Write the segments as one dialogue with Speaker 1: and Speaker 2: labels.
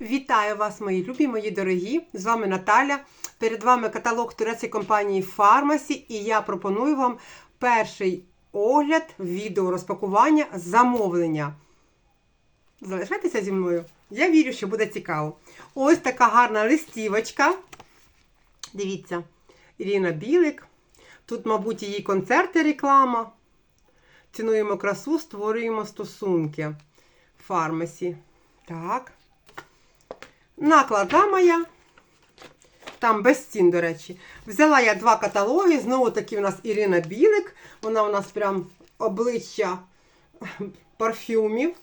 Speaker 1: Вітаю вас, мої любі, мої дорогі! З вами Наталя. Перед вами каталог турецької компанії Фармасі, і я пропоную вам перший огляд відео розпакування замовлення. Залишайтеся зі мною. Я вірю, що буде цікаво. Ось така гарна листівочка. Дивіться, Ірина Білик. Тут, мабуть, її концерти реклама. Цінуємо красу, створюємо стосунки. Фармасі. Так. Накладна моя. Там без цін, до речі. Взяла я два каталоги. Знову таки у нас Ірина Білик. Вона у нас прям обличчя парфюмів.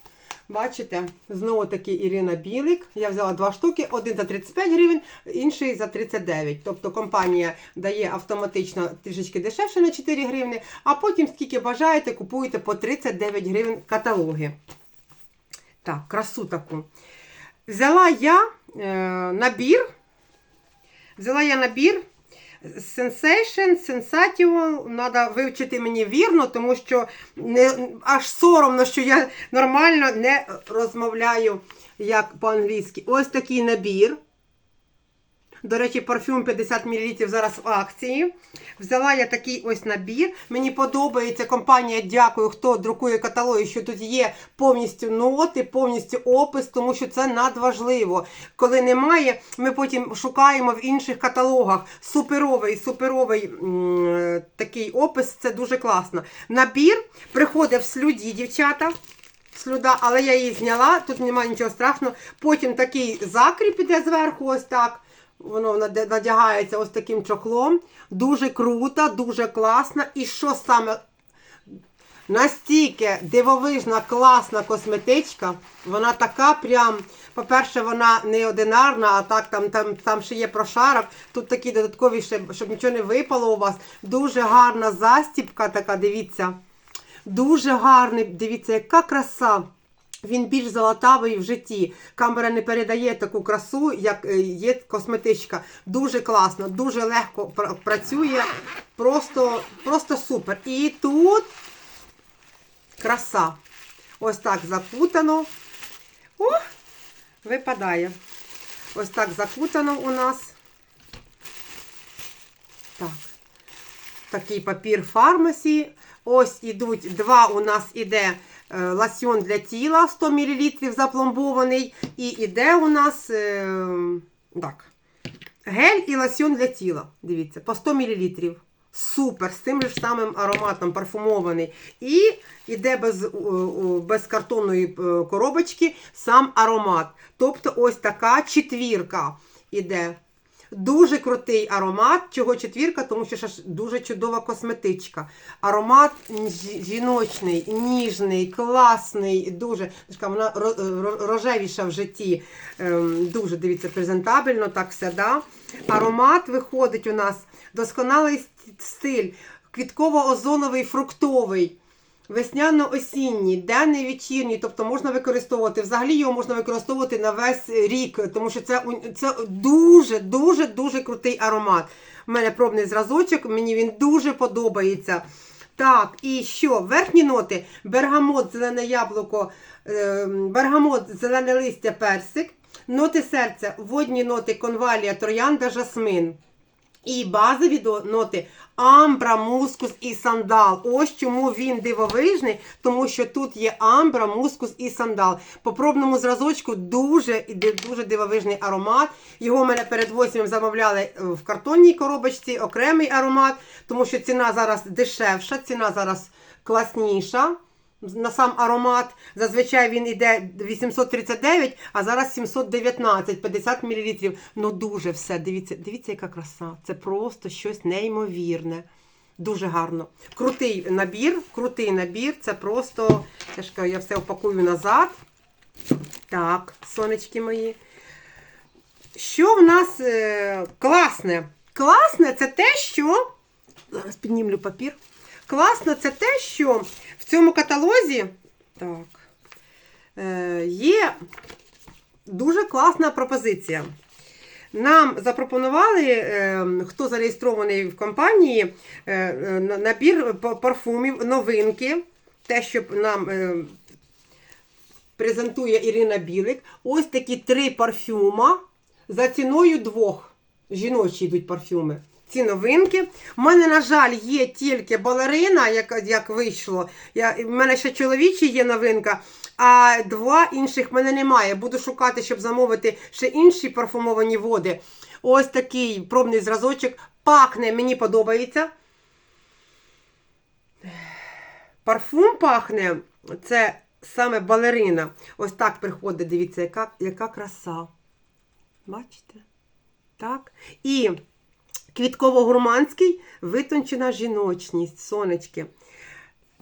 Speaker 1: Бачите, знову таки Ірина Білик. Я взяла два штуки, один за 35 гривень, інший за 39. Тобто компанія дає автоматично трішечки дешевше на 4 гривні, а потім, скільки бажаєте, купуєте по 39 гривень каталоги. Так, красу таку. Взяла я е, набір. Взяла я набір Sensation, Sensation. Треба вивчити мені вірно, тому що не, аж соромно, що я нормально не розмовляю як по-англійськи. Ось такий набір. До речі, парфюм 50 мл зараз в акції. Взяла я такий ось набір. Мені подобається компанія. Дякую, хто друкує каталоги, що тут є повністю ноти, повністю опис, тому що це надважливо. Коли немає, ми потім шукаємо в інших каталогах. Суперовий, суперовий м- такий опис, це дуже класно. Набір приходить в слюді, дівчата. Слюда, але я її зняла, тут немає нічого страшного. Потім такий закріп іде зверху, ось так. Воно надягається ось таким чохлом. Дуже круто, дуже класно. І що саме настільки дивовижна, класна косметичка. Вона така прям. По-перше, вона не одинарна, а так там, там, там ще є прошарок. Тут такі додаткові, ще, щоб нічого не випало у вас. Дуже гарна застіпка така, дивіться. Дуже гарний, дивіться, яка краса. Він більш золотавий в житті. Камера не передає таку красу, як е, є косметичка. Дуже класно, дуже легко працює. Просто, просто супер. І тут краса. Ось так закутано. Ох, випадає. Ось так закутано у нас. Так. Такий папір фармасі. Ось ідуть два у нас іде е, ласьон для тіла 100 мл запломбований. І іде у нас е, так, гель і ласьон для тіла. Дивіться, по 100 мл. Супер, з тим же самим ароматом парфумований. І йде без, без картонної е, коробочки сам аромат. Тобто ось така четвірка іде. Дуже крутий аромат. Чого четвірка? Тому що ж дуже чудова косметичка. Аромат жіночний, ніжний, класний, дуже вона ро- ро- рожевіша в житті. Ем, Дуже дивіться, презентабельно, так все. Да? Аромат виходить у нас досконалий стиль, квітково-озоновий, фруктовий. Весняно-осінній, денний вечірній, тобто можна використовувати. Взагалі його можна використовувати на весь рік, тому що це, це дуже, дуже, крутий аромат. У мене пробний зразочок, мені він дуже подобається. Так, і що? Верхні ноти: бергамот, зелене яблуко, е, бергамот, зелене листя, персик, ноти серця, водні ноти, конвалія, троянда, жасмин. І базові ноти амбра, мускус і сандал. Ось чому він дивовижний, тому що тут є амбра, мускус і сандал. По пробному зразочку дуже дуже дивовижний аромат. Його мене перед восьмим замовляли е, в картонній коробочці, окремий аромат, тому що ціна зараз дешевша, ціна зараз класніша. На сам аромат зазвичай він йде 839, а зараз 719, 50 мл. Ну дуже все. Дивіться, дивіться, яка краса. Це просто щось неймовірне. Дуже гарно. Крутий набір, крутий набір. Це просто я я все опакую назад. Так, сонечки мої. Що в нас е, класне? Класне це те, що. Зараз піднімлю папір. Класно це те, що цьому каталозі так, е, є дуже класна пропозиція. Нам запропонували, е, хто зареєстрований в компанії, е, набір парфумів, новинки. Те, щоб нам презентує Ірина Білик. Ось такі три парфюма за ціною двох. Жіночі йдуть парфюми. Ці новинки. У мене, на жаль, є тільки балерина, як, як вийшло. Я, в мене ще чоловічі є новинка, а два інших в мене немає. Буду шукати, щоб замовити ще інші парфумовані води. Ось такий пробний зразочок. Пахне, мені подобається. Парфум пахне, це саме балерина. Ось так приходить, дивіться, яка, яка краса. Бачите? Так. І квітково-гурманський витончена жіночність, сонечки.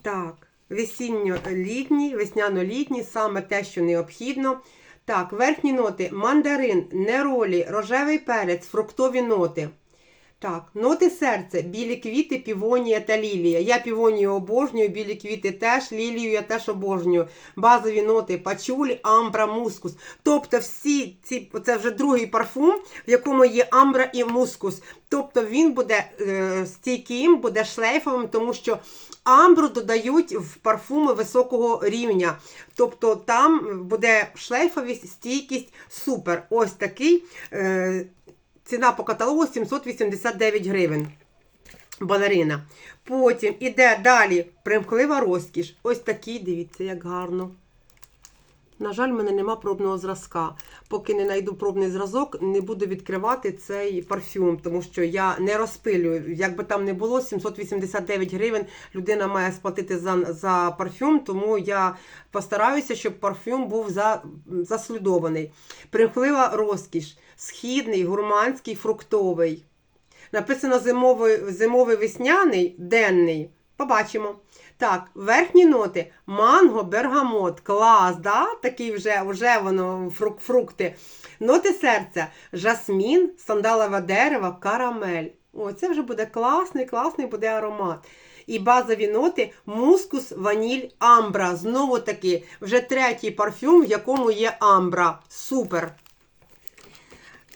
Speaker 1: Так, весінньо-літній, весняно-літній, саме те, що необхідно. Так, верхні ноти: мандарин, неролі, рожевий перець, фруктові ноти. Так, ноти серця, білі квіти, півонія та лілія. Я півонію обожнюю, білі квіти теж, лілію я теж обожнюю. Базові ноти пачуль, амбра, мускус. Тобто всі ці, це вже другий парфум, в якому є амбра і мускус. Тобто він буде е, стійким, буде шлейфовим, тому що амбру додають в парфуми високого рівня. Тобто там буде шлейфовість, стійкість, супер. Ось такий. Е, Ціна по каталогу 789 гривень. Балерина. Потім іде далі примхлива розкіш. Ось такий, дивіться, як гарно. На жаль, в мене нема пробного зразка. Поки не знайду пробний зразок, не буду відкривати цей парфюм, тому що я не розпилюю. Як би там не було, 789 гривень людина має сплатити за, за парфюм, тому я постараюся, щоб парфюм був за, заслідований. Примхлива розкіш, східний, гурманський, фруктовий. Написано зимовий, зимовий весняний, денний. Побачимо. Так, верхні ноти: манго, бергамот, клас, да? такий вже вже воно фрук, фрукти. Ноти серця, жасмін, сандалове дерево, карамель. О, це вже буде класний, класний буде аромат. І базові ноти мускус, ваніль, амбра. Знову таки, вже третій парфюм, в якому є амбра. Супер.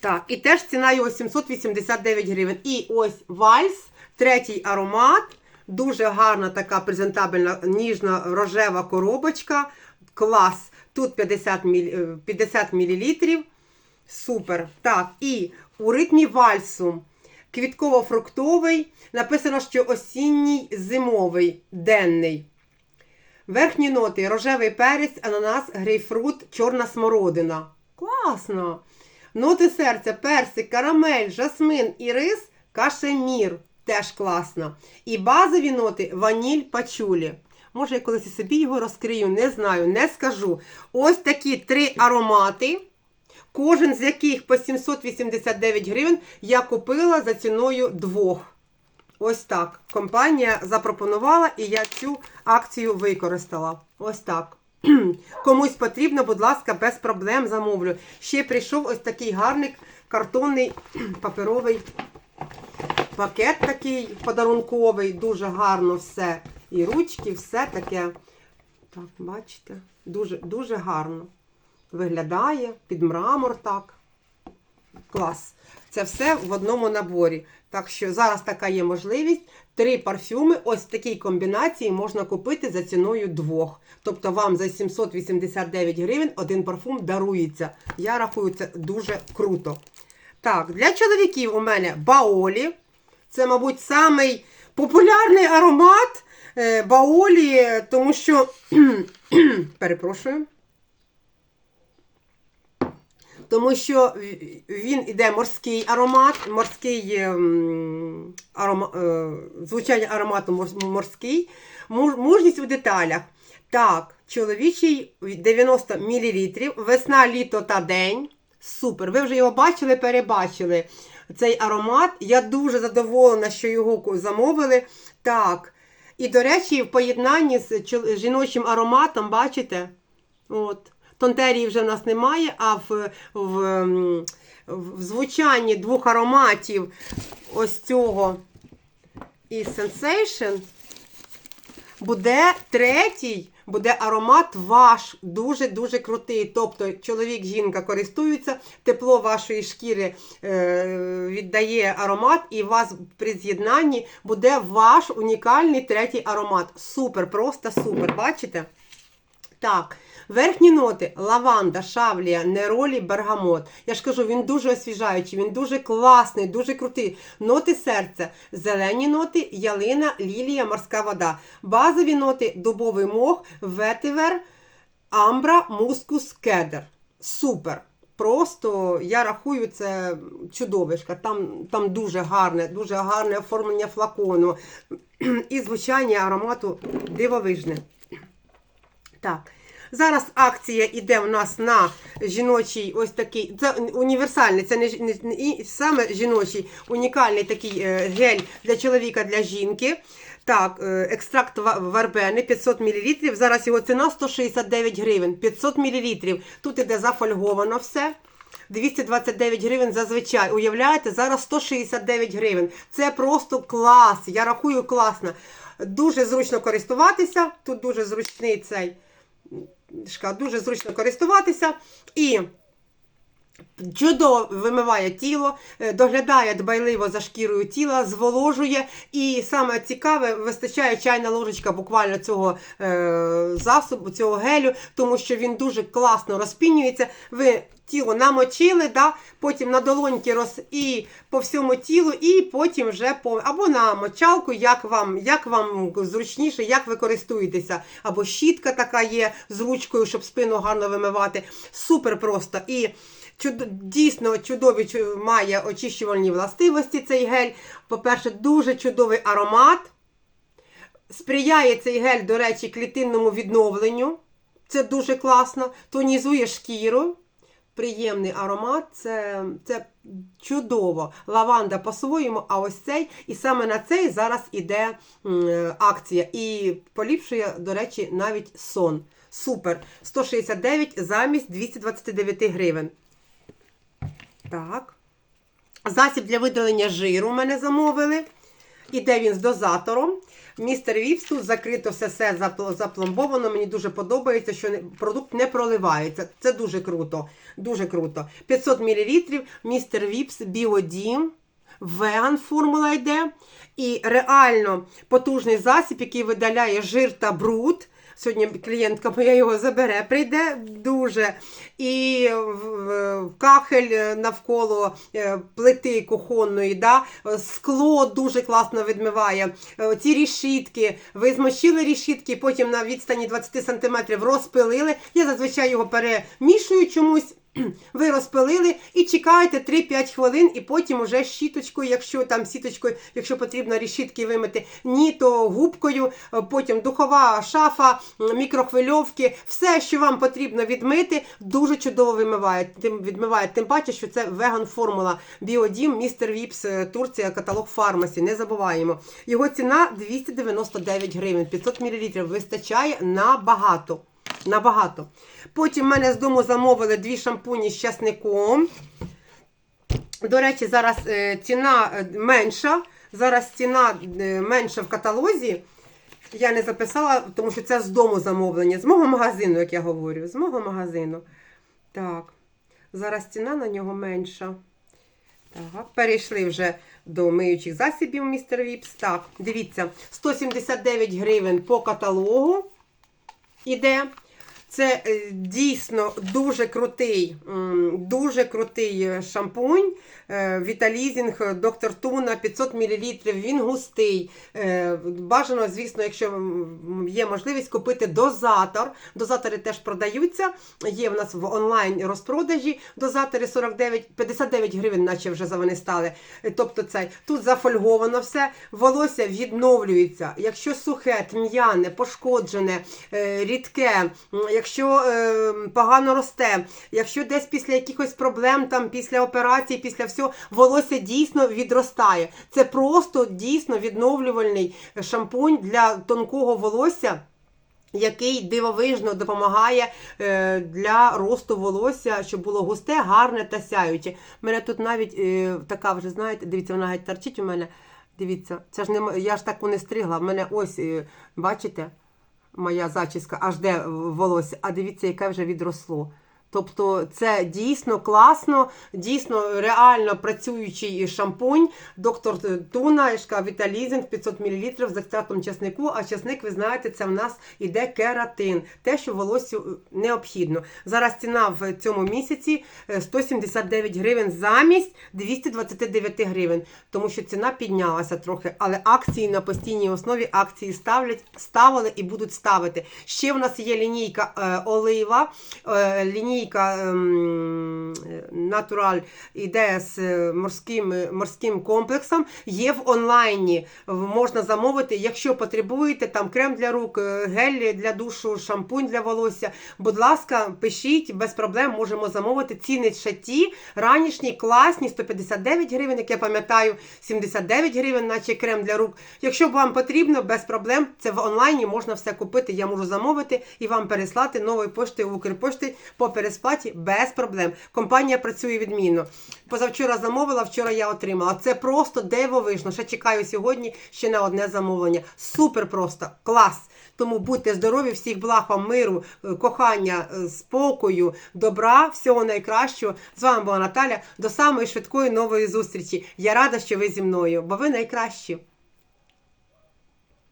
Speaker 1: Так, і теж ціна його 789 гривень. І ось вальс, третій аромат. Дуже гарна така презентабельна ніжна рожева коробочка. Клас. Тут 50 мл. 50 мл. Супер. Так, і у ритмі вальсу. Квітково-фруктовий. Написано, що осінній зимовий денний. Верхні ноти: рожевий перець, ананас, грейпфрут, чорна смородина. Класно! Ноти серця, персик, карамель, жасмин і рис, кашемір. Теж класно. І базові ноти ваніль, пачулі. Може, я колись і собі його розкрию, не знаю, не скажу. Ось такі три аромати. Кожен з яких по 789 гривень я купила за ціною двох. Ось так. Компанія запропонувала, і я цю акцію використала. Ось так. Комусь потрібно, будь ласка, без проблем замовлю. Ще прийшов ось такий гарний картонний паперовий пакет такий подарунковий, дуже гарно все. І ручки, все таке. Так, бачите, дуже, дуже гарно виглядає під мрамор так. Клас. Це все в одному наборі. Так що зараз така є можливість. Три парфюми ось в такій комбінації можна купити за ціною двох. Тобто вам за 789 гривень один парфум дарується. Я рахую, це дуже круто. Так, для чоловіків у мене Баолі. Це, мабуть, самий популярний аромат е, Баолі, тому що, перепрошую, тому що він іде морський аромат, морський ем, арома, е, звучання аромату морський, мужність у деталях. Так, чоловічий 90 мл, весна, літо та день. Супер. Ви вже його бачили, перебачили. Цей аромат. Я дуже задоволена, що його замовили. Так. І, до речі, в поєднанні з жіночим ароматом, бачите? От. Тонтерії вже в нас немає, а в, в, в звучанні двох ароматів ось цього і Sensation буде третій, буде аромат ваш, дуже-дуже крутий. Тобто чоловік, жінка користуються, тепло вашої шкіри е, віддає аромат, і вас при з'єднанні буде ваш унікальний третій аромат. Супер, просто супер. Бачите? Так, Верхні ноти лаванда, шавлія, неролі, бергамот. Я ж кажу, він дуже освіжаючий, він дуже класний, дуже крутий. Ноти серця, зелені ноти, ялина, лілія, морська вода. Базові ноти дубовий мох, ветивер, амбра, мускус, кедр. Супер! Просто я рахую це чудовишка. Там, там дуже гарне, дуже гарне оформлення флакону і звучання аромату дивовижне. Так. Зараз акція йде у нас на жіночий ось такий. Це універсальний, це не, не, не саме жіночий, унікальний такий е, гель для чоловіка, для жінки. Так, е, екстракт ва- вербени 500 мл. Зараз його ціна 169 гривень. 500 мл. Тут іде зафольговано все. 229 гривень зазвичай. Уявляєте, зараз 169 гривень. Це просто клас. Я рахую класно. Дуже зручно користуватися. Тут дуже зручний цей дуже зручно користуватися. І чудово вимиває тіло, е, доглядає дбайливо за шкірою тіла, зволожує. І саме цікаве, вистачає чайна ложечка буквально цього е, засобу, цього гелю, тому що він дуже класно розпінюється. Ви тіло намочили, да? потім на долоньки роз і по всьому тілу, і потім вже по або на мочалку, як вам, як вам зручніше, як ви користуєтеся. Або щітка така є з ручкою, щоб спину гарно вимивати. Супер просто. І чудо, дійсно чудові має очищувальні властивості цей гель. По-перше, дуже чудовий аромат. Сприяє цей гель, до речі, клітинному відновленню. Це дуже класно. Тонізує шкіру. Приємний аромат, це, це чудово. Лаванда по-своєму, а ось цей, і саме на цей зараз іде акція. І поліпшує, до речі, навіть сон. Супер. 169 замість 229 гривень. Так. Засіб для видалення жиру мене замовили. Іде він з дозатором. Містер Віпс тут закрито все, все запломбовано. Мені дуже подобається, що продукт не проливається. Це дуже круто. Дуже круто. 500 мл. Містер Віпс Біодім. Веган формула йде. І реально потужний засіб, який видаляє жир та бруд. Сьогодні клієнтка моя його забере, прийде дуже. І в, кахель навколо е, плити кухонної, да? скло дуже класно відмиває. Е, Ці рішітки, ви змочили рішітки, потім на відстані 20 см розпилили. Я зазвичай його перемішую чомусь. Ви розпилили і чекаєте 3-5 хвилин, і потім уже щіточкою, якщо там сіточкою, якщо потрібно рішітки вимити, ні, то губкою, е, потім духова шафа, мікрохвильовки, все, що вам потрібно відмити, дуже чудово вимиває. Тим відмиває. Тим паче, що це веган формула Біодім, містер Віпс, е, Турція, каталог фармасі. Не забуваємо. Його ціна 299 гривень, 500 мл. Вистачає набагато. Набагато. Потім в мене з дому замовили дві шампуні з часником. До речі, зараз е, ціна е, менша. Зараз ціна е, менша в каталозі. Я не записала, тому що це з дому замовлення. З мого магазину, як я говорю. З мого магазину. Так. Зараз ціна на нього менша. Так, перейшли вже до миючих засобів містер Віпс. Так, дивіться, 179 гривень по каталогу іде. Це е, дійсно дуже крутий, дуже крутий е, шампунь. е, Віталізінг Доктор Туна 500 мл. Він густий. Бажано, звісно, якщо є можливість купити дозатор. Дозатори теж продаються. Є в нас в онлайн розпродажі. Дозатори 49, 59 гривень, наче вже за вони стали. Тобто цей тут зафольговано все. Волосся відновлюється. Якщо сухе, тм'яне, пошкоджене, рідке, якщо е, погано росте, якщо десь після якихось проблем, там після операції, після всього, волосся дійсно відростає. Це просто дійсно відновлювальний шампунь для тонкого волосся. Який дивовижно допомагає е, для росту волосся, щоб було густе, гарне та сяюче. У мене тут навіть е, така вже, знаєте, дивіться, вона геть торчить у мене. Дивіться, це ж не я ж таку не стригла. В мене ось, е, бачите, моя зачіска, аж де волосся. А дивіться, яке вже відросло. Тобто це дійсно класно, дійсно реально працюючий шампунь. Доктор Туна, Ешка Віталізинг 500 мл з екстрактом часнику. А часник, ви знаєте, це в нас іде кератин, те, що волосю е, необхідно. Зараз ціна в цьому місяці е, 179 гривень замість 229 гривень, тому що ціна піднялася трохи. Але акції на постійній основі акції ставлять, ставили і будуть ставити. Ще в нас є лінійка е, олива, е, лінійка ем, е, Натураль іде з е, морським, е, морським комплексом. Є в онлайні. Можна замовити, якщо потребуєте, там крем для рук, е, гель для душу, шампунь для волосся. Будь ласка, пишіть без проблем, можемо замовити. Ціни ще ті, ранішні, класні, 159 гривень, як я пам'ятаю, 79 гривень, наче крем для рук. Якщо вам потрібно, без проблем, це в онлайні можна все купити. Я можу замовити і вам переслати новою поштою в Укрпошті по пересплаті без проблем. Компанія працює відмінно. Позавчора замовила, вчора я отримала. Це просто дивовижно. Ще чекаю сьогодні ще на одне замовлення. Супер просто, клас. Тому будьте здорові, всіх благ вам миру, е, кохання, е, спокою, добра, всього найкращого. З вами була Наталя. До самої швидкої нової зустрічі. Я рада, що ви зі мною, бо ви найкращі.